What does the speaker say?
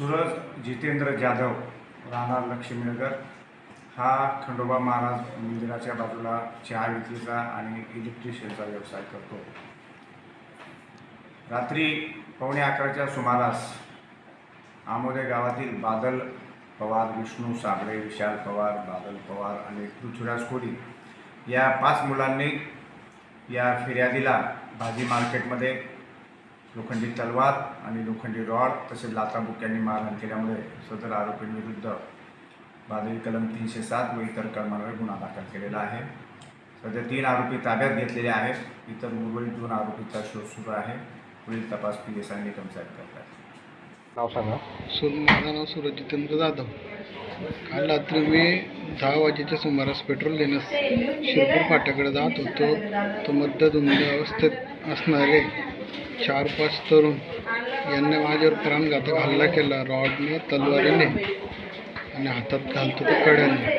सुरज जितेंद्र जाधव राहणार लक्ष्मीनगर. हा खंडोबा महाराज मंदिराच्या बाजूला चहा विक्रीचा आणि इलेक्ट्रिशियनचा व्यवसाय करतो. रात्री पावणे अकराच्या सुमारास आमोदे गावातील बादल पवार विष्णू साबळे विशाल पवार बादल पवार आणि पृथ्वीराज कोडी या पाच मुलांनी या फिर्यादीला भाजी मार्केटमध्ये लोखंडी तलवार आणि लोखंडी रॉड तसेच लाताबुक्यांनी मारहाण केल्यामुळे सदर आरोपींविरुद्ध भादवी कलम तीनशे सात व इतर कलमांवर गुन्हा दाखल केलेला आहे. सध्या तीन आरोपी ताब्यात घेतलेले आहेत. इतर उर्वरित दोन आरोपीचा शोध सुरू आहे. पुढील तपास पी एस आय निकम साहेब करतात. नाव सांगा. सुर माझं नाव सूरज जितेंद्र जाधव. काल रात्री मी दहा वाजेच्या सुमारास पेट्रोल देण्यास शिरपूर फाट्याकडे जात होतो. तो मध्यधुंद अवस्थेत असणारे चार पाच तरुण यांनी माझ्यावर प्राणघातक हल्ला केला रॉडने तलवारीने आणि हातात घालतो तो कड्याने.